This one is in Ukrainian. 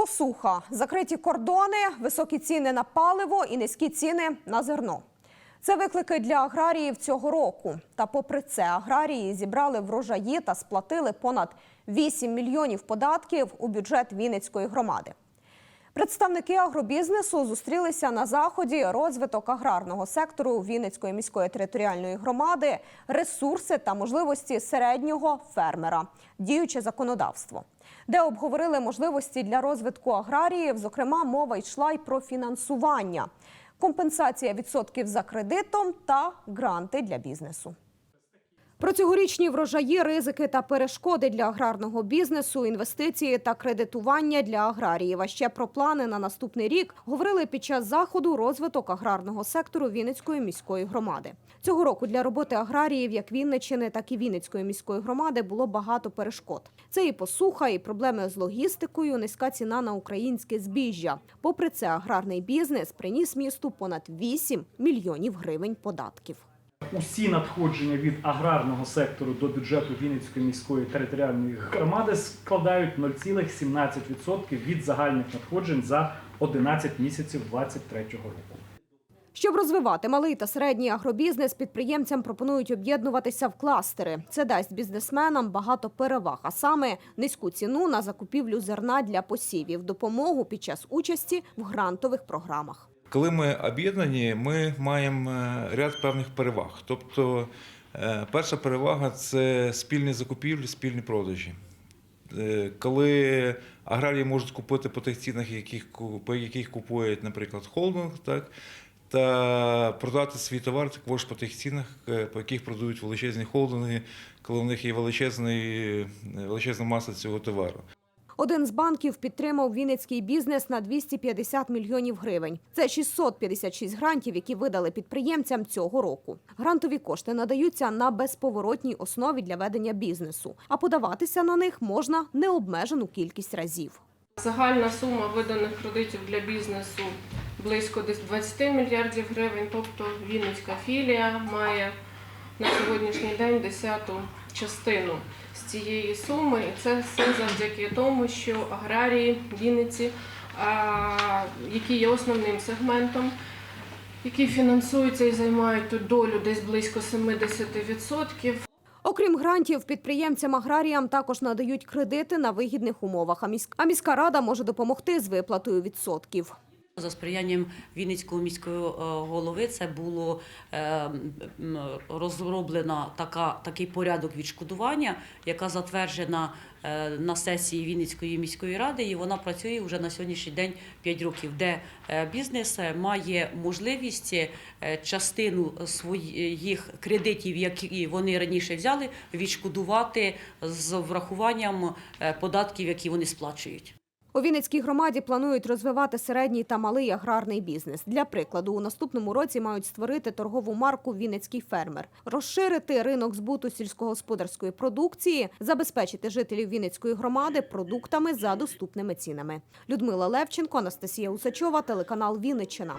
Посуха, закриті кордони, високі ціни на паливо і низькі ціни на зерно. Це виклики для аграріїв цього року. Та попри це, аграрії зібрали врожаї та сплатили понад 8 мільйонів податків у бюджет Вінницької громади. Представники агробізнесу зустрілися на заході розвиток аграрного сектору Вінницької міської територіальної громади, ресурси та можливості середнього фермера, діюче законодавство, де обговорили можливості для розвитку аграріїв. Зокрема, мова йшла й про фінансування, компенсація відсотків за кредитом та гранти для бізнесу. Про цьогорічні врожаї, ризики та перешкоди для аграрного бізнесу, інвестиції та кредитування для аграріїв. А ще про плани на наступний рік говорили під час заходу розвиток аграрного сектору Вінницької міської громади. Цього року для роботи аграріїв як Вінниччини, так і Вінницької міської громади було багато перешкод. Це і посуха, і проблеми з логістикою, низька ціна на українське збіжжя. Попри це, аграрний бізнес приніс місту понад 8 мільйонів гривень податків. Усі надходження від аграрного сектору до бюджету Вінницької міської територіальної громади складають 0,17% від загальних надходжень за 11 місяців 2023 року. Щоб розвивати малий та середній агробізнес, підприємцям пропонують об'єднуватися в кластери. Це дасть бізнесменам багато переваг, а саме низьку ціну на закупівлю зерна для посівів, допомогу під час участі в грантових програмах. Коли ми об'єднані, ми маємо е, ряд певних переваг. Тобто, е, перша перевага це спільні закупівлі, спільні продажі. Е, Коли аграрії можуть купити по тих цінах, яких, по яких купують, наприклад, холдинг, так, та продати свій товар також по тих цінах, по яких продають величезні холдинги, коли у них є величезна маса цього товару. Один з банків підтримав вінницький бізнес на 250 мільйонів гривень. Це 656 грантів, які видали підприємцям цього року. Грантові кошти надаються на безповоротній основі для ведення бізнесу, а подаватися на них можна необмежену кількість разів. Загальна сума виданих кредитів для бізнесу близько 20 мільярдів гривень. Тобто Вінницька філія має на сьогоднішній день десяту частину з цієї суми. І це все завдяки тому, що аграрії Вінниці, які є основним сегментом, які фінансуються і займають тут долю десь близько 70%. Окрім грантів, підприємцям-аграріям також надають кредити на вигідних умовах. А міська рада може допомогти з виплатою відсотків. За сприянням Вінницького міського е, голови це було е, розроблено така, такий порядок відшкодування, яка затверджена е, на сесії Вінницької міської ради, і вона працює вже на сьогоднішній день 5 років, де бізнес має можливість частину своїх кредитів, які вони раніше взяли, відшкодувати з врахуванням податків, які вони сплачують. У Вінницькій громаді планують розвивати середній та малий аграрний бізнес. Для прикладу, у наступному році мають створити торгову марку Вінницький фермер, розширити ринок збуту сільськогосподарської продукції, забезпечити жителів Вінницької громади продуктами за доступними цінами. Людмила Левченко, Анастасія Усачова, телеканал Вінниччина.